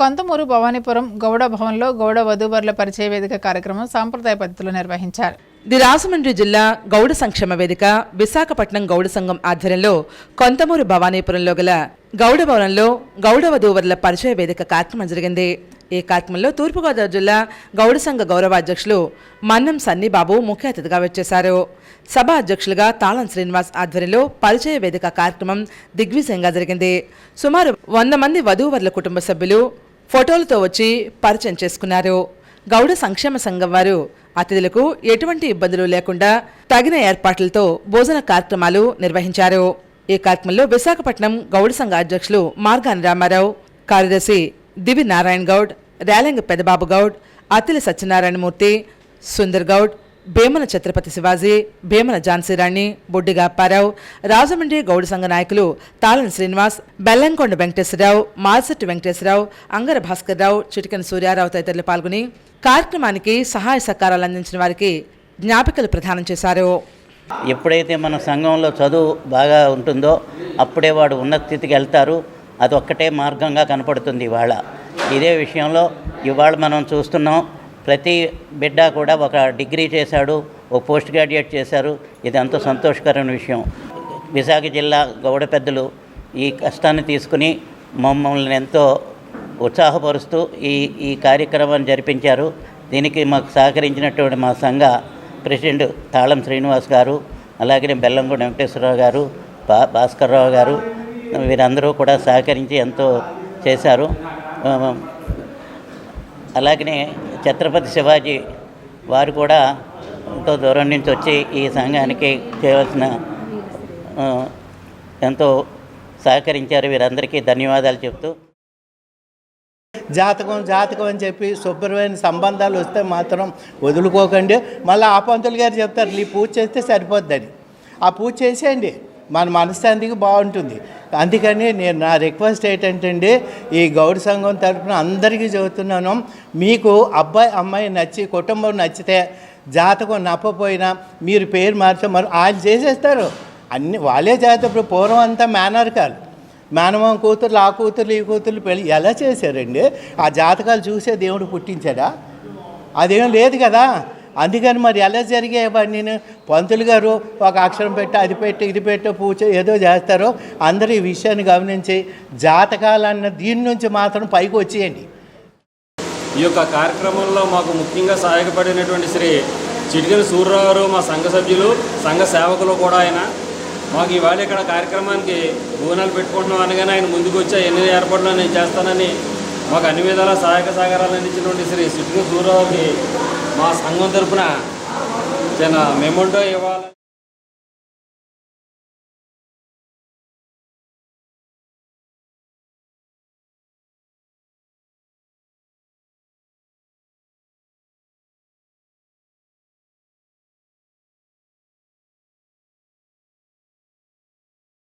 కొంతమూరు భవానీపురం గౌడ భవన్లో గౌడ వధూవరుల పరిచయ వేదిక కార్యక్రమం సాంప్రదాయ పద్ధతిలో నిర్వహించారు. ది రాజమండ్రి జిల్లా గౌడ సంక్షేమ వేదిక విశాఖపట్నం గౌడ సంఘం ఆధ్వర్యంలో కొంతమూరు భవానీపురంలో గల గౌడ భవనంలో గౌడ వధూవరుల పరిచయ వేదిక కార్యక్రమం జరిగింది. ఈ కార్యక్రమంలో తూర్పుగోదావరి జిల్లా గౌడ సంఘ గౌరవాధ్యక్షులు మన్నం సన్నిబాబు ముఖ్య అతిథిగా వచ్చేశారు. సభ అధ్యక్షులుగా తాళం శ్రీనివాస్ ఆధ్వర్యంలో పరిచయ వేదిక కార్యక్రమం దిగ్విజయంగా జరిగింది. సుమారు వంద మంది వధూవరుల కుటుంబ సభ్యులు ఫోటోలతో వచ్చి పరిచయం చేసుకున్నారు. గౌడ సంక్షేమ సంఘం వారు అతిథులకు ఎటువంటి ఇబ్బందులు లేకుండా తగిన ఏర్పాట్లతో భోజన కార్యక్రమాలు నిర్వహించారు. ఈ కార్యక్రమంలో విశాఖపట్నం గౌడ సంఘ అధ్యక్షులు మార్గాని రామారావు కార్యదర్శి దివి నారాయణ గౌడ్ రేలంగి పెదబాబు గౌడ్ అతిలి సత్యనారాయణమూర్తి సుందర్ గౌడ్ భీమన ఛత్రపతి శివాజీ భీమన ఝాన్సీరాణి బొడ్డిగా పారావు రాజమండ్రి గౌడ సంఘ నాయకులు తాళన్ శ్రీనివాస్ బెల్లంకొండ వెంకటేశ్వరరావు మాల్సెట్టి వెంకటేశ్వరరావు అంగర భాస్కర్ రావు చిటికన సూర్యారావు తదితరులు పాల్గొని కార్యక్రమానికి సహాయ సహకారాలు అందించిన వారికి జ్ఞాపికలు ప్రదానం చేశారు. ఎప్పుడైతే మన సంఘంలో చదువు బాగా ఉంటుందో అప్పుడే వాడు ఉన్నత స్థితికి వెళ్తారు. అది ఒక్కటే మార్గంగా కనపడుతుంది ఇవాళ. ఇదే విషయంలో ఇవాళ మనం చూస్తున్నాం. ప్రతి బిడ్డ కూడా ఒక డిగ్రీ చేశాడు ఒక పోస్ట్ గ్రాడ్యుయేట్ చేశారు. ఇది ఎంతో సంతోషకరమైన విషయం. విశాఖ జిల్లా గౌడ పెద్దలు ఈ కష్టాన్ని తీసుకుని మమ్మల్ని ఎంతో ఉత్సాహపరుస్తూ ఈ ఈ కార్యక్రమాన్ని జరిపించారు. దీనికి మాకు సహకరించినటువంటి మా సంఘ ప్రెసిడెంట్ తాళం శ్రీనివాస్ గారు అలాగే బెల్లంగూడ వెంకటేశ్వరరావు గారు బా భాస్కర్రావు గారు వీరందరూ కూడా సహకరించి ఎంతో చేశారు. అలాగనే ఛత్రపతి శివాజీ వారు కూడా ఎంతో దూరం నుంచి వచ్చి ఈ సంఘానికి చేయవలసిన ఎంతో సహకరించారు. వీరందరికీ ధన్యవాదాలు చెప్తూ. జాతకం జాతకం అని చెప్పి శుభ్రమైన సంబంధాలు వస్తే మాత్రం వదులుకోకండి. మళ్ళీ ఆ పంతులు గారు చెప్తారు ఈ పూజ చేస్తే సరిపోద్దని. ఆ పూజ చేసేయండి. మన మనశ్శాంతికి బాగుంటుంది. అందుకని నేను నా రిక్వెస్ట్ ఏంటంటే ఈ గౌడ్ సంఘం తరఫున అందరికీ చెబుతున్నాను మీకు అబ్బాయి అమ్మాయి నచ్చి కుటుంబం నచ్చితే జాతకం నప్పపోయినా మీరు పేరు మార్చే మరి వాళ్ళు చేసేస్తారు. అన్ని వాళ్ళే జాతకం ఇప్పుడు పూర్వం అంతా మేనర్కాలు. మేనమామ కూతుర్లు ఆ కూతుర్లు ఈ కూతుర్లు పెళ్ళి ఎలా చేశారండి? ఆ జాతకాలు చూసే దేవుడు పుట్టించాడా? అదేం లేదు కదా. అందుకని మరి ఎలా జరిగేవాడిని నేను? పంతులు గారు ఒక అక్షరం పెట్టి అది పెట్టి ఇది పెట్టి పూజ ఏదో చేస్తారో అందరూ ఈ విషయాన్ని గమనించి జాతకాలన్న దీని నుంచి మాత్రం పైకి వచ్చేయండి. ఈ యొక్క కార్యక్రమంలో మాకు ముఖ్యంగా సహాయపడినటువంటి శ్రీ చిటికల సూర్యరావు గారు మా సంఘ సభ్యులు సంఘ సేవకులు కూడా ఆయన. మాకు ఇవాళ ఇక్కడ కార్యక్రమానికి బోనాలు పెట్టుకుంటున్నాం అనగానే ఆయన ముందుకు వచ్చి ఎన్ని ఏర్పాట్లు నేను చేస్తానని మాకు అన్ని విధాల సహాయక సహకారాలు అందించినటువంటి శ్రీ చిటికల సూర్యరావుకి మా సంఘం తరపున చిన్న మెమోంటో ఇవ్వాలి